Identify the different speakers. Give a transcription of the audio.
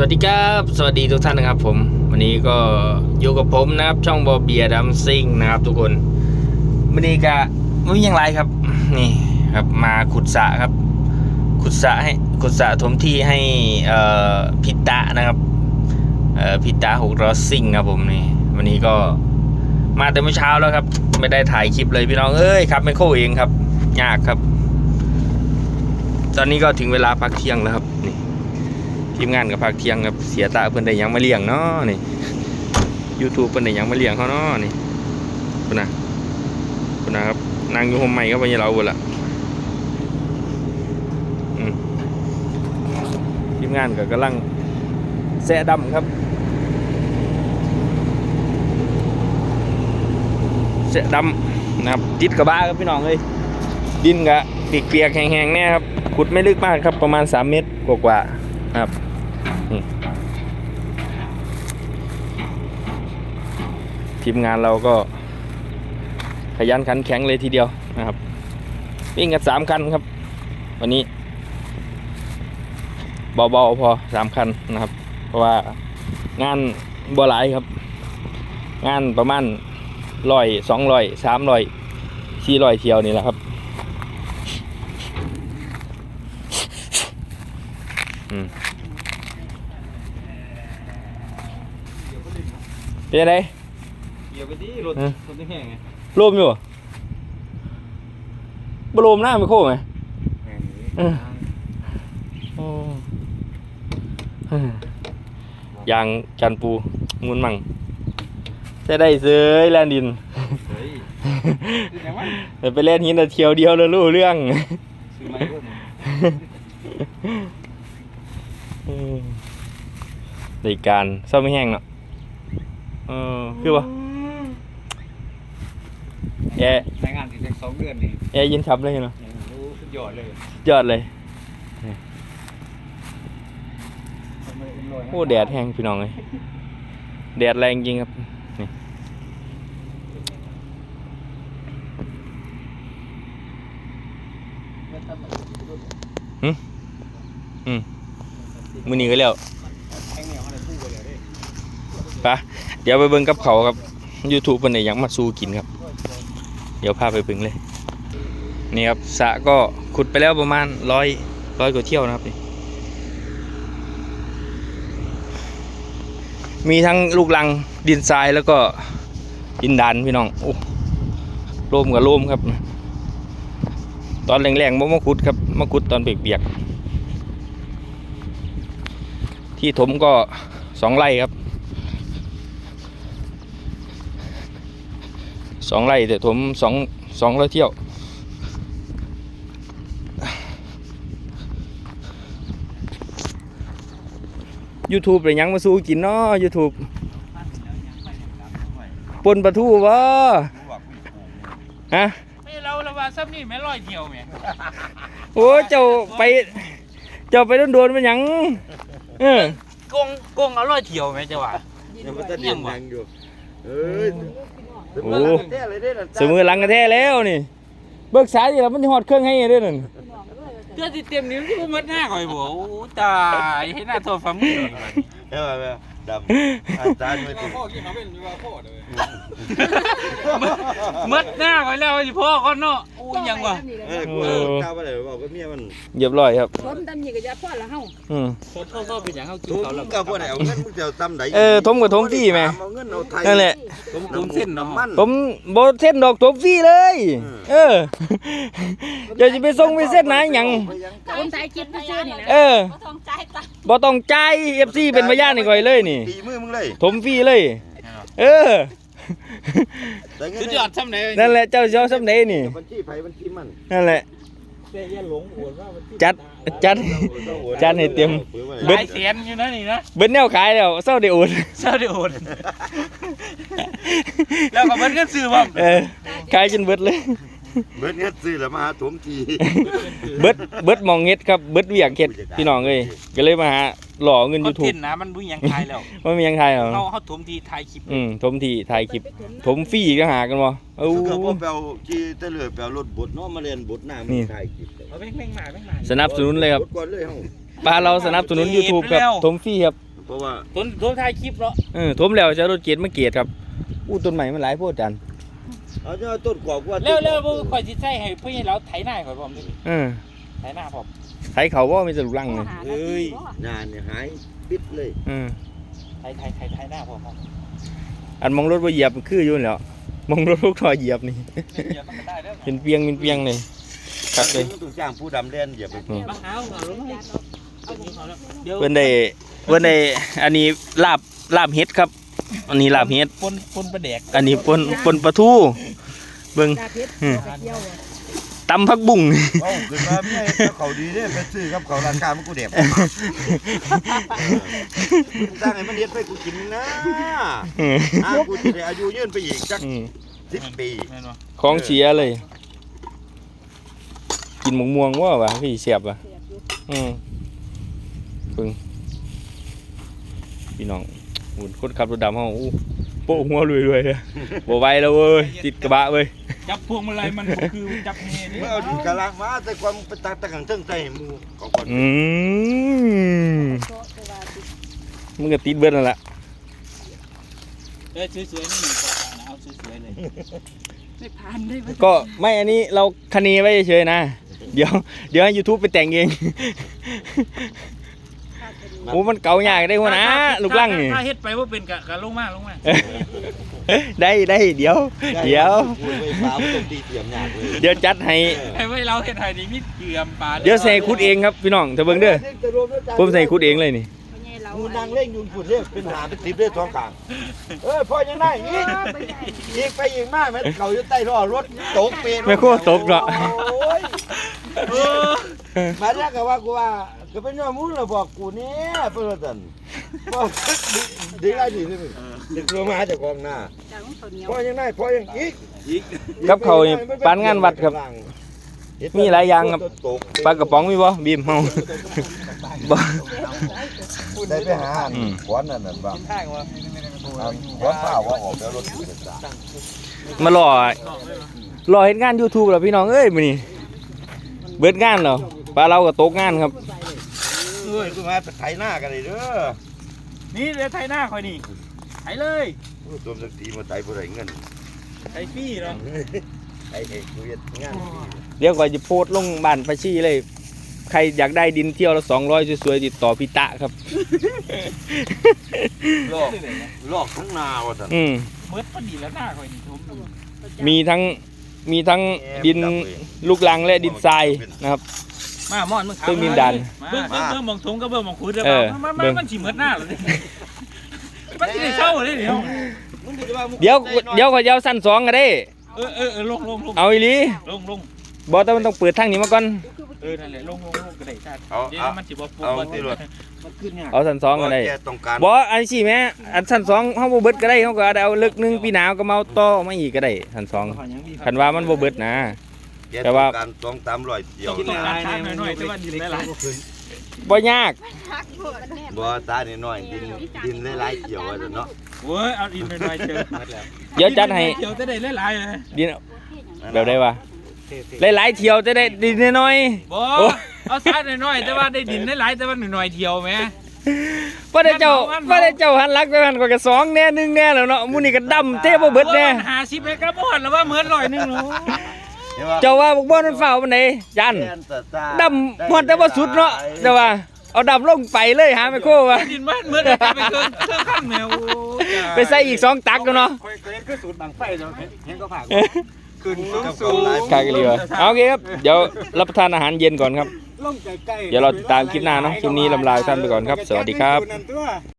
Speaker 1: วัสดีครับ สวัสดีทุกท่านนะครับ ผม วันนี้ก็อยู่กับผมนะครับ ช่องบอเบียดัมซิงนะครับทุกคนวันนี้ก็ไม่มีอย่างไรครับ นี่ครับมาขุดสะครับ ขุดสะให้ขุดสะถมที่ให้เอ่อพิตะนะครับเอ่อพิตะหกรอซิงครับผมนี่ วันนี้ก็มาแต่เมื่อเช้าแล้วครับ ไม่ได้ถ่ายคลิปเลยพี่น้องเอ้ยครับไม่โคเองครับยากครับ ตอนนี้ก็ถึงเวลาพักเที่ยงแล้วครับ ทีมงานกับภาคเที่ยงครับเสียตาเพิ่อนได้ยังมาเลี้ยงเนาะนี่ YouTube เพิ่อนได้ยังมาเลี้ยงเขาเนาะนี่คุณนะคุณนะครับนางอยู่หมใหม่ก็ไปยังเราเบิดละทีมงานก็กำลังแซะดำครับแซะดำนะครับติดกระบะครับพี่น้องเลยดินกะเปียกๆแห้งๆแน่ครับขุดไม่ลึกมากครับประมาณ 3 เมตรกว่าๆครับ นี่ทีมงานเราก็ ขยันขันแข็งเลยทีเดียวนะครับ วิ่งกันสามคันครับ วันนี้เบาๆพอสามคันนะครับ เพราะว่างานบ่หลายครับ งานประมาณร้อยสองร้อยสามร้อยสี่ร้อยเที่ยวนี่แหละครับ อืม เป็นยังไง
Speaker 2: เหยียบไปดิรถ
Speaker 1: เออ
Speaker 2: รถไม่แห้งไง
Speaker 1: รวมอยู่บ่บ่รวมหน้าไม่โค้งไงเอออืมอืมยางจันปูงุนมั่งจะได้เสยแลนดิน
Speaker 2: เฮ้ยคือไงวะ
Speaker 1: เดี๋ยวไปเล่นหินแต่เที่ยวเดียวแล้วรู้เรื่อง
Speaker 2: ซื้อไม้ด้วยเนี่ย
Speaker 1: อืมรายการเศร้าไม่แห้งเนาะ เออคือปะแอร์
Speaker 2: ในงานที่ได้สองเดือนนี่
Speaker 1: แอร์เย็นฉับเลยเนาะ
Speaker 2: ยังรู้สุดยอดเลย
Speaker 1: ยอดเลยโอ้แดดแห้งพี่น้องเลยแดดแรงจริงครับนี่อืมมือนี้ก็แล้ว
Speaker 2: แห้งเหนียวอะไรพูดไป เดี๋
Speaker 1: ยวไปเบิ่งกับเขาครับ YouTube เพิ่นได้หยังมาสู้กินครับ เดี๋ยวพาไปเบิ่งเลยนี่ครับสะก็ขุดไปแล้วประมาณร้อยร้อยกว่าเที่ยวนะครับนี่มีทั้งลูกลังดินทรายแล้วก็ดินดานพี่น้องโอ้โลมกับโลมครับ ตอนแรงๆบ่มาขุดครับมาขุดตอนเปียกๆที่ถมก็สองไร่ครับ สองไร่แต่ผมสองสองร้อยเที่ยว YouTube เป็นหยังมาสู้กินเนาะ YouTube ปนปลาทูวะฮะ
Speaker 2: ไม่เราละว่าซ้ำนี่แม่ร้อยเที่ยวแม่
Speaker 1: โอ้เจ้าไป เจ้าไปโดนๆมันหยังเออก
Speaker 2: งกงเอาร้อยเที่ยวแม่จะว่า
Speaker 3: ยังมันจะเดียนยังอยู่เอ้ย
Speaker 1: โอ้
Speaker 3: แท้เลยเด้อ
Speaker 1: เสมอหลังกระแท้แล้วนี่ เบิกสายอยู่แล้วมันสิฮอดเครื่องให้เด้อนั่น
Speaker 2: เพื่อที่เตรียมนิ้วที่มันมัดหน้าก่อยบ่โอ้ตายให้หน้าโทรฟ้ามือ
Speaker 3: เอ้ยแบบดำอาจารย์ไม่ติด
Speaker 2: พ่อกินมาเป็นมีว่าพ่อเลยมัดหน้าก่อยแล้วสิพ่อก่อนเนาะโอ้ยังวะ
Speaker 3: เออกูก้าวไปเลยบอกกับเมียมัน
Speaker 1: เรียบร้อยครับ
Speaker 4: ผมตำหนิกับยาพ่อละเฮา
Speaker 1: อืม
Speaker 2: โทษโทษเป็นอย่างเขากิน
Speaker 3: ทุก
Speaker 2: เขาแล้ว
Speaker 3: กับพวกไหนเอาเงินมึงจะตำไหน
Speaker 1: เออทมกับทมฟรีแม่
Speaker 3: เอาเงินเอาไทย
Speaker 1: นั่นแหละ
Speaker 2: ผมผมเส้นเนาะ
Speaker 3: มัน
Speaker 1: ผมโบเส้นดอกทมฟรีเลย เออเดี๋ยวจะไปส่งไปเส้นไหนหยัง
Speaker 4: คนไทยคิดซื่อๆนี่นะ
Speaker 1: เออ
Speaker 4: บ่ต้องใจายตังค์
Speaker 1: บ่ต้องจ่ายเอฟซีเป็นพยานให้ก่อยเลยนี่
Speaker 3: ตีมือมึงเลย
Speaker 1: ทมฟรีเลย เออ
Speaker 3: ได้เงิน
Speaker 2: สุดยอดซ้ำไหน
Speaker 1: นั่นแหละเจ้าเจ้าสำเนนี่
Speaker 3: บัญชีไผบัญชีมัน
Speaker 1: นั่นแหละ
Speaker 2: แต่อย่าหลงอวดว่ามันที่
Speaker 1: จัดจัด จานให้เต็ม
Speaker 2: หลายแสนอยู่นะนี่นะ
Speaker 1: เบิ้แนวขายแล้วเศร้าได้โอน
Speaker 2: เศร้าเดือดแล้วก็มันก็ซื้อว่า
Speaker 1: เออขายจนเบิดเลย
Speaker 3: เบิดเงินซื้อแล้วมาหาถมที
Speaker 1: เบิดเบิดหมองเฮ็ดครับเบิดเวียกเฮ็ดพี่น้องเอ้ยก็เลยมาหา หล่อเงิน
Speaker 2: คอนเท
Speaker 1: YouTube
Speaker 2: นต์นะมันบุญยังทายแล้ว
Speaker 1: ว่ามีหยังไทยเหรอ
Speaker 2: เขาเขาถมทีถ่ายคลิป
Speaker 1: อืมทมทีถ่ายคลิปถมฟรีก็หากันบ่เอ้า
Speaker 3: คือเขาบ่ไปเอาที่ตะเลือไปเอารถบดเนาะมาเรียนบดหน้ามึ
Speaker 1: นี่
Speaker 3: งถ่ายคลิปเลย
Speaker 2: เอาแม่งแม่งมาแม่งมา
Speaker 1: สนับสนุนเลยครับ
Speaker 3: ดก่อนเลยเฮา
Speaker 1: ปลาเราสนับสนุน YouTube ครับ
Speaker 2: แล้ว
Speaker 1: ถมฟรีครับ
Speaker 3: รเพราะว่า
Speaker 2: ต้นต้นท้ายคลิปเนาะ
Speaker 1: เออถมแล้วจะเอารถเกียรมาเกียรครับอู้ต้นใหม่มันหลายโพดจัน
Speaker 3: เอาเนี่ยต้นกว่าว่า
Speaker 2: เร็วเร็วๆบ่ข่อยสิใส่ให้เพิ่นเราไถหน้าข่อยพร้อมดิ
Speaker 1: เออ
Speaker 2: ไถหน้าพร้อม
Speaker 1: ไถเขาว่ามีสรุปลังเลย
Speaker 3: เอ้ยนานเนี่ยหายปิดเลย
Speaker 1: เออ
Speaker 2: ไถไถไถไถหน้าพร้อมพร้อม
Speaker 1: อันมองรถว่าเหยียบมันคืออยู่นั่นแหล้วมองรถลูกทอเหยียบนี่
Speaker 2: เดี๋ยวมันก็ได้แล้ว
Speaker 1: เป็นเปียงเป็นเปียงเลยครับเลย
Speaker 3: ต้องจ้างผู้ดำเล่นอย่าไป
Speaker 1: อืม
Speaker 2: มาเอาเอาลงให้เอาลงเอาแล้วเดี๋ยว
Speaker 1: เพื่อนได้เพื่อนได้อันนี้ลาบลาบเห็ดครับ อันนี้ลาบเห็ด
Speaker 2: ปนปนประแดก
Speaker 1: อันนี้ปนปนปลาทูเบิ่ง
Speaker 4: ตาเพชรกระเจียวอะ
Speaker 1: ตำผักบุ้ง
Speaker 3: เอ้าขึ้นมาไม่ให้เขาดีเด้ไปซื้อครับเขาร้านค้ามันกูเด็บจ้างให้มันเฮ็ดไปกูกินนะอ่ากูจะได้อายุยืนไปอีกสัก
Speaker 1: อืม
Speaker 3: สิบปี
Speaker 2: แม่นบ่
Speaker 1: ของเสียเลย กินหมกม่วงว่าวะพี่เสียบวะ
Speaker 4: เสียบอยู่
Speaker 1: อืมเบิ่งพี่น้องหุ่นคนขับรถดำเฮาอู้โป๊ะหัวรวยๆเลยบ่ไหวแล้วเว้ยติดกระบะเว้ย
Speaker 2: จับพวงมาลัยมันบ่คือจับเฮนี่
Speaker 3: เมื่อเอาดินกะลางมาแต่ความไปตักตะกังเทิงใจให้หมูเขาก่อน
Speaker 1: อืม
Speaker 4: โต๊ะแต่ว่าติด
Speaker 1: มึงก็ติดเบิดนั่นล่ะ
Speaker 2: เอ้ยสวยๆนี่ขอเอาสวยๆเลย
Speaker 4: ไม่ผ่านได้ไหม
Speaker 1: ก็ไม่อันนี้เราคะเนไว้เฉยๆนะ เดี๋ยว เดี๋ยวให้ YouTube ไปแต่งเองโอ้มันเก่ายากได้หัวนะลูกลังนี่
Speaker 2: ถ้าเฮ็ดไปว่าเป็นกะกะลงมาลงมา
Speaker 1: ได้ได้เดี๋ยว เดี๋ยว
Speaker 3: พูดไว้ฟ้ามันต้องตีเตรียมยากเลย
Speaker 1: เดี๋ยวจัดให้
Speaker 2: ให้ไว้เราเฮ็ดให้นี่มีเกลือมปลา
Speaker 1: เดี๋ยวใส่คุดเองครับพี่น้องเถอะเบิ่งเด้อผมใส่คุดเองเลยนี่
Speaker 4: เพราะไงเรา
Speaker 3: มูนางเล่งยุนฝุ่นเรียกเป็นหาเป็นสิบเรียกสองกลางเอ้ยพ่อยังได้อีกอีกไปอีกมากแม่เขาอยู่ใต้ล้อรถตกเปร
Speaker 1: แม่โคตรตกเนาะ
Speaker 3: โอ้ย
Speaker 2: เออ
Speaker 3: มาแล้วก็ว่ากูว่าก็เป็นยอดมูลแล้วบอกกูเนี่ยเพื่อน ตันบอกดีได้ดีเลยเด็กลงมาจากกองหน้า
Speaker 4: จากของข้าวเหนียว
Speaker 3: พ่อยังได้พ่อยังอีก
Speaker 1: กับเขาวนี่ปานงานวัดครับ มีหลายอย่างครับปลากระป๋องมีบ่บีมเฮาบ่
Speaker 3: ได้ไปหา
Speaker 1: อืม
Speaker 3: ขวานนั่นนั่นบ้าง
Speaker 2: ข้างว่า
Speaker 3: ขวานเปล่าว่าออกแล้วรถติดตาม
Speaker 1: มารอรอเฮ็ดงาน YouTube แล้วพี่น้องเอ้ยมื้อนี้เบิดงานแล้วปลาเราก็ตกงานครับ
Speaker 3: เอ้ยกูมาไปไถหน้ากันเลยเด้อ
Speaker 2: นี่เดี๋ยวไถหน้าข่อยนี่ไถเลย
Speaker 3: ตัวสักทีมาไถบ่ได้เงิน
Speaker 2: ไถฟรีเนาะ
Speaker 3: ไอ้เอกกูเฮ็ดงาน
Speaker 1: เดี๋ยวก็จะโพสต์ลงบ้านประชีเลย ใครอยากได้ดินเที่ยวละ200สวยๆติดต่อพี่ตะครับ
Speaker 3: ลอกลอกทั้งนาว่าซั่น
Speaker 1: อืม
Speaker 2: เบิดพอดีแล้วหน้าข่อยนี่ทุ่ม
Speaker 1: มีทั้งมีทั้งดินลูกลังและดินทรายนะครับ
Speaker 2: มามอนมึง
Speaker 1: เครื่องบินดัน
Speaker 2: เบิ่งเบิ่งเบิ่งมองถุงก็เบิ่งมองคุดเด้อ
Speaker 1: เออ
Speaker 2: มัน
Speaker 1: เบิ่
Speaker 2: มัน
Speaker 1: ง
Speaker 2: มันสิเบิดหน้าแล้วนี่มันสิได้เศร้าเลยเดี๋ยว
Speaker 3: มึงจะว่ามึง
Speaker 1: เดี๋ยวเดี๋ยวก็จะเอาสั้นสองก็ได้
Speaker 2: เออเออเออลงลงลง
Speaker 1: เอาอีหลี
Speaker 2: ลงลง
Speaker 1: บอแต่มันต้องเปิดทางนี้มาก่อน
Speaker 2: เออนั่นแหละลงลงลงก็ได้ชาติ
Speaker 3: เอา
Speaker 2: เดี๋ยว
Speaker 3: เอา
Speaker 2: มันสิบ่ปุ๊บ
Speaker 3: เอา
Speaker 2: บ่
Speaker 3: ที่
Speaker 2: ติด
Speaker 3: รถ
Speaker 2: มันขึ้นยาก
Speaker 1: เอาสั้นสองก็ได้
Speaker 3: แกต้องการ
Speaker 1: บออันสี่แม่อันสั้นสองเขาบ่เบิดก็ได้เขาก็เอาเลิกหนึงปีหนาวก็มาเอาต่อมาอีกก็ได้สั้นสองคันว่ามันบ่เบิดนะ
Speaker 3: แก
Speaker 1: แต่
Speaker 3: ต้อง
Speaker 1: ว่า
Speaker 3: การสองตามร้อยเดียว
Speaker 2: กินหลายๆหน่อยๆแต่ว่าดินหลาย
Speaker 1: บ่ยาก
Speaker 3: บ่ตานี่น้อยดินดินหลายๆเกี่ยวว่าซั่นเนาะ
Speaker 2: ๆเว้ยเอาดินหน่อยๆเจอ
Speaker 1: เดี๋ยวจัดให้
Speaker 2: เดี๋ยวจะได้หลายๆเลย
Speaker 1: ดินแบบได้วะหลายๆเที่ยวจะได้ดินน้อย
Speaker 2: บ่
Speaker 1: โอ้
Speaker 2: เอาซาดหน่อยๆแต่ว่าได้ดินหลายๆแต่ว่าหน่อยๆเที่ยวแหม
Speaker 1: ๆบ่ได้เจ้าบ่ได้เจ้าหันหลักไปหันก็กสองแน่หนึงแน่แล้วเนาะหมื้นี้ก็ดำเท่บ่เบิดแน่
Speaker 2: หาสิบเมกะบ่หันแล้วว่าเหมือนร้อยหนึงเนาะ
Speaker 3: เห็นว่า
Speaker 1: เจ้าว่าบ่บ่มันฝ้าวปานใดจัน
Speaker 3: แกนตาตา
Speaker 1: ดำพอดแต่ว่าสุดเนาะแต่ว่าเอาดำลงไปเลยหาไมโครวะ
Speaker 2: ดินมันเหมือนจะไปเครื่องเครื่องข้างแนว
Speaker 1: ไปใส่อีกสองตักกันเนาะ
Speaker 2: ค่อยๆคือสูตรบางไฟเนาะเห็นก็ผ่า
Speaker 3: ขึ้นสูง
Speaker 1: คากะลีวะเอาโอเคครับ เดี๋ยวรับประทานอาหารเย็นก่อนครับ
Speaker 2: ลงใกล้ๆ
Speaker 1: เดี๋ยวเราติดตามคลิปหน้าเนาะคลิปนี้ลำลาท่านไปก่อนครับ สวัสดีครับ
Speaker 2: นั่นตัว